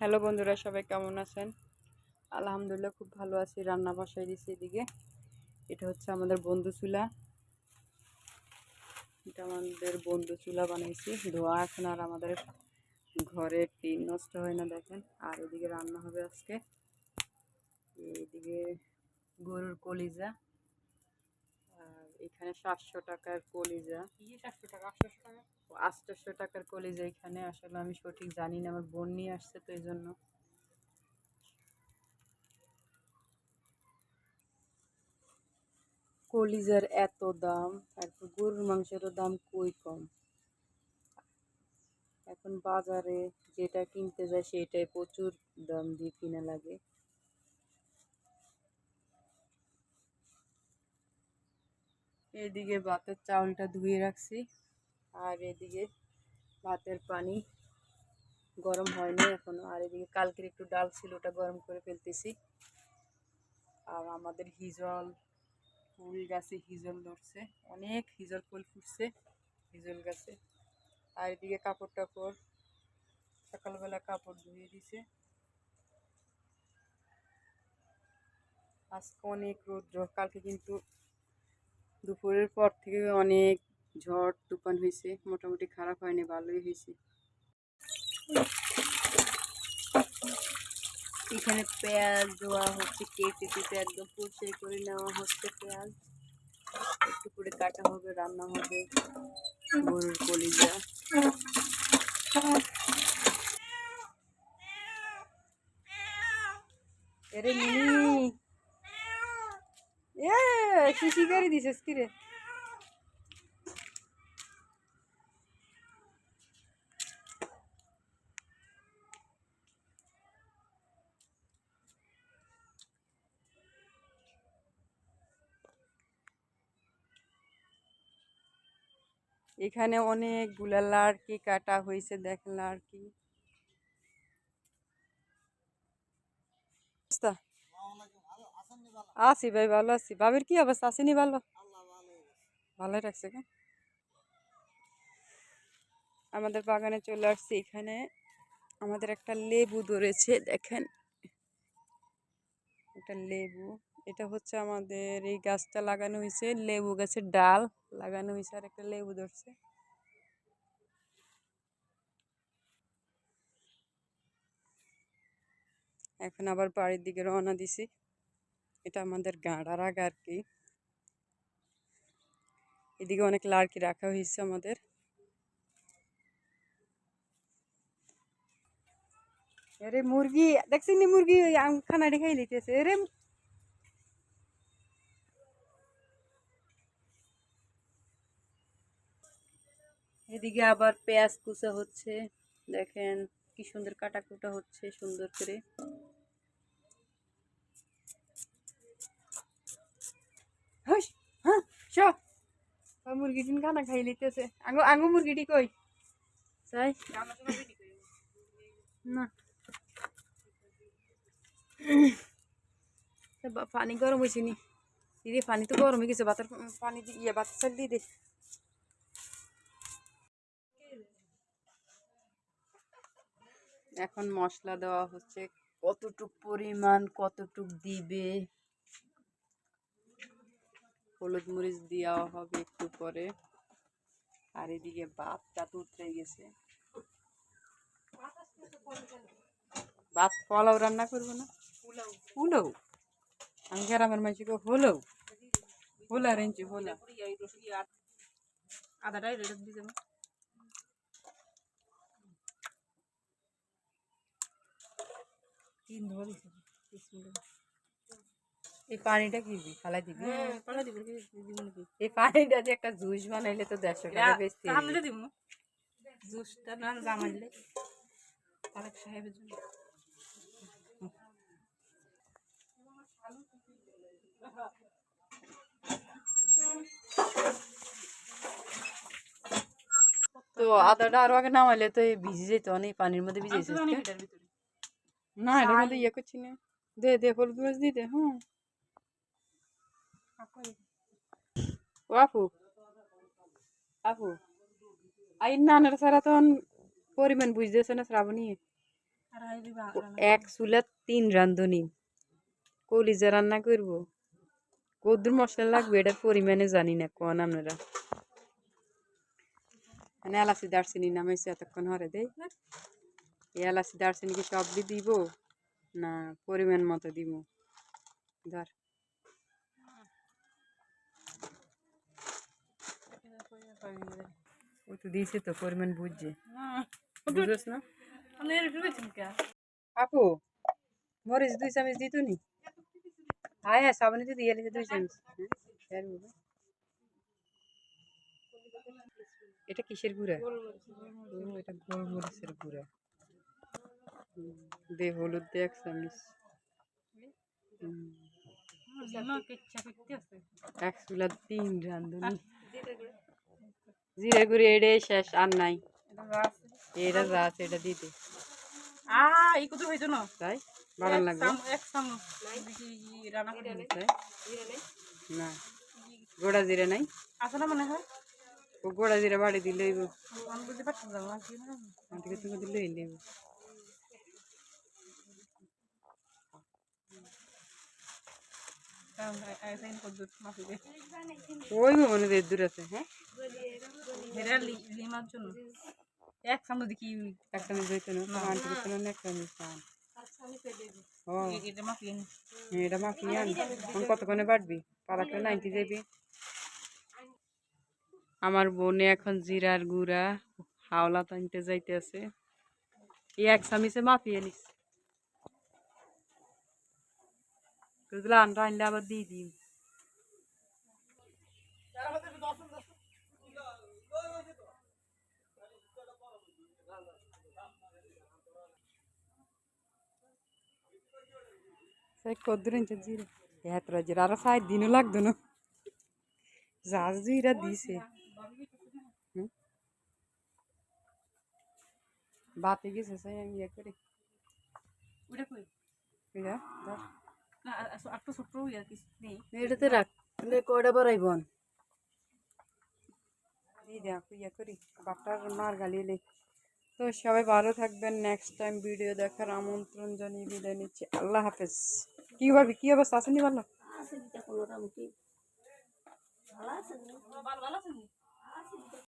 Hello বন্ধুরা, সবাই কেমন আছেন? আলহামদুলিল্লাহ, খুব ভালো আছি। রান্না বসাই দিছি এদিকে। এটা হচ্ছে আমাদের বন্ধু চুলা। এটা আমাদের বন্ধু চুলা বানাইছি। ধোয়া এখন আর আমাদের ঘরে টিন নষ্ট হয় না, দেখেন। আর এদিকে রান্না হবে আজকে। এদিকে গরুর কলিজা। এখানে সাতশো টাকার কলিজা। সাতশো টাকা আটশোশো টাকা? আটশোশো টাকার কলিজা এখানে আসলে আমি সঠিক জানি না আমার বোন নিয়ে আসছে তো এই জন্য কলিজার এত দাম তারপর গরুর মাংসেরও দাম কই কম? এখন বাজারে যেটা কিনতে যায় সেটাই প্রচুর দাম দিয়ে কিনা লাগে। এদিকে ভাতের চাউলটা ধুয়ে রাখছি আর এদিকে ভাতের পানি গরম হয়নি এখনও। আর এদিকে কালকের একটু ডাল ছিল, ওটা গরম করে ফেলতেছি। আর আমাদের হিজল, ফুল গাছে হিজল ধরছে, অনেক হিজল ফুল ফুটছে হিজল গাছে। আর এদিকে কাপড় টাপড়, সকালবেলা কাপড় ধুয়ে দিছে। আজকে অনেক রৌদ্র, কালকে কিন্তু দুপুরের পর থেকে অনেক ঝড় তুফান হয়েছে। মোটামুটি খারাপ হয়নি, ভালোই হয়েছে। এখানে পেঁয়াজ দেওয়া হচ্ছে, কেটে কেটে একদম পরিষ্কার করে নেওয়া হচ্ছে পেঁয়াজ। একটু করে কাটা হবে, রান্না হবে, গরুর কলিজা এরে মিনি এ শিশি গাড়ি দিছিস কি রে এখানে অনেকগুলা লাড়কি কাটা হয়েছে দেখেন লাড়কি। অবস্থা? আছি ভাই, ভালো আছি। বাবির কি অবস্থা? আসেনি ভালো? ভালোই রাখছে কে আমাদের বাগানে চলে আসছি এখানে। আমাদের একটা লেবু ধরেছে, দেখেন। একটা লেবু। এটা হচ্ছে আমাদের এই গাছটা লাগানো হয়েছে, লেবু গাছের ডাল লাগানো হয়েছে, আর একটা লেবু ধরছে। এখন আবার বাড়ির দিকে রওনা দিছি। এটা আমাদের গাঁড়ার আগ আর কি। এদিকে অনেক লাড়কি রাখা হয়েছে আমাদের। আরে মুরগি দেখছি মুরগি খানা খাই লিতেছে আরে এদিকে আবার পেঁয়াজ কুচা হচ্ছে। দেখেন কি সুন্দর কাটা কুটা হচ্ছে সুন্দর করে। হ্যাঁ মুরগিটি খানা খাই লিতেছে আঙ্গু আঙ্গু মুরগিটি কই? চাই না। পানি গরম হয়েছে নি। দিদি পানি তো গরম হয়ে গেছে ভাতের পানি দি- ইয়ে ভাত চাল দিয়ে দে। এখন মশলা দেওয়া হচ্ছে। কতটুক পরিমাণ, কতটুক দিবে? হলুদ মরিচ দেওয়া হবে একটু পরে। আর এদিকে ভাতটা তো উতরে গেছে। ভাত পোলাও রান্না করব না? পোলাও। আমি গ্রামের মানুষকে হলেও হোলা রেঞ্চি হোলা আদাটাই রেডি দিয়ে দেবো তিন ধরে এই পানিটা কি দিবি? খালাই দিবি? হ্যাঁ এই পানিটা দিয়ে একটা জুস বানাইলে তো দেড়শো টাকা বেশি। সামনে দিব জুসটা না জামাইলে তারেক সাহেবের জন্য তো আদাটা আরও আগে নামাইলে তো এই ভিজে যেত অনেক পানির মধ্যে ভিজে যেত। না এটার মধ্যে ইয়ে করছি না দে দে হলুদ মরিচ দিয়ে দে হ্যাঁ ও আপু আপু আই নানের সারা তো পরিমাণ বুঝতেছে না শ্রাবণী এক চুলাত তিন রান্ধনি কলিজা রান্না করব কদ্দুর মশলা লাগবে এটার পরিমাণে জানি না কোন আপনারা মানে এলাচি দারচিনি নামাইছে এতক্ষণ হরে দেই এই এলাচি দারচিনি কি সব দিয়ে দিব? না পরিমাণ মতো দিব। ধর। ও তো দিয়েছে তো পরিমাণ বুঝছে। বুঝোস না? আপু মরিচ দুই চামচ দিত নি? হ্যাঁ হ্যাঁ সাবানে তো দিয়ে দুই চামচ। হ্যাঁ, এটা কিসের গুঁড়া? এটা গোলমরিচের গুঁড়া। দে হলুদ দে এক চামচ। এক চুলা তিন রান্ধুনি জিরে গুঁড়ি এটাই শেষ আর নাই। এটা যা আছে। এটা দিতে তাই? বাড়ান লাগবে। না। গোড়া জিরে নাই। আছে না মনে হয়? ও গোড়া জিরে বাড়ি দিলে আমি বুঝতে পারছি না আমার কি না মাটিকে তুমি দিলে নেব কারণ আইসাইন কদ্দুর মাফি দে ওই দূর আছে হ্যাঁ? লিমার জন্য। এক চামচ দেখি এক চামচ দিতে না। না এক চামচ পান এটা আনি এটা কতক্ষণে পালাকে নাইনটি যাবি। আমার বোনে এখন জিরার গুড়া হাওলা টানতে যাইতে আছে এক চামিচে মাপিয়ে নিস এগুলো আনটা আনলে আবার দিয়ে দিই সেই কদ্দুর ইঞ্চে জিরে এত জিরে আরও সাত দিনও লাগতো না যা জিরা দিছে হুম? বাতে গেছে সেই আমি ইয়ে করি ওটা কই বুঝা ধর না আর একটু ছোট ইয়ে কিছু নেই। এটাতে রাখ। কয়টা বাড়াইব দিয়ে দেখ ইয়ে করি বাটার মার গালিলে তো সবাই ভালো থাকবেন নেক্সট টাইম ভিডিও দেখার আমন্ত্রণ জানিয়ে বিদায় নিচ্ছি। আল্লাহ হাফেজ। কি ভাবি কি অবস্থা? আসেনি ভালো? ভালো ভালো আছে